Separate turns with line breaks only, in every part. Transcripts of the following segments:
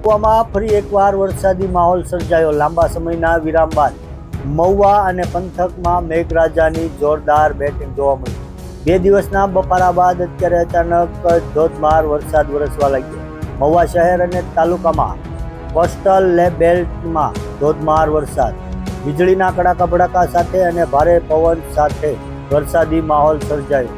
મહુવામાં ફરી એકવાર વરસાદી માહોલ સર્જાયો. લાંબા સમયના વિરામ બાદ મહુવા અને પંથકમાં મેઘરાજાની જોરદાર બેટિંગ જોવા મળી. બે દિવસના બફારા બાદ અત્યારે અચાનક ધોધમાર વરસાદ વરસવા લાગ્યો. મહુવા શહેર અને તાલુકામાં કોસ્ટલ લેબેલ્ટમાં ધોધમાર વરસાદ. વીજળીના કડાકા ભડાકા સાથે અને ભારે પવન સાથે વરસાદી માહોલ સર્જાયો.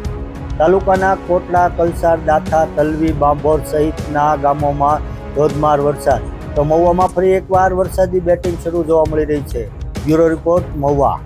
તાલુકાના કોટડા કલસાર દાથા, તલવી, બાંભોર સહિતના ગામોમાં ધોધમાર વરસાદ. તો મહુવામાં ફરી એકવાર વરસાદી બેટિંગ શરૂ જોવા મળી રહી છે. Bureau report Mahuva.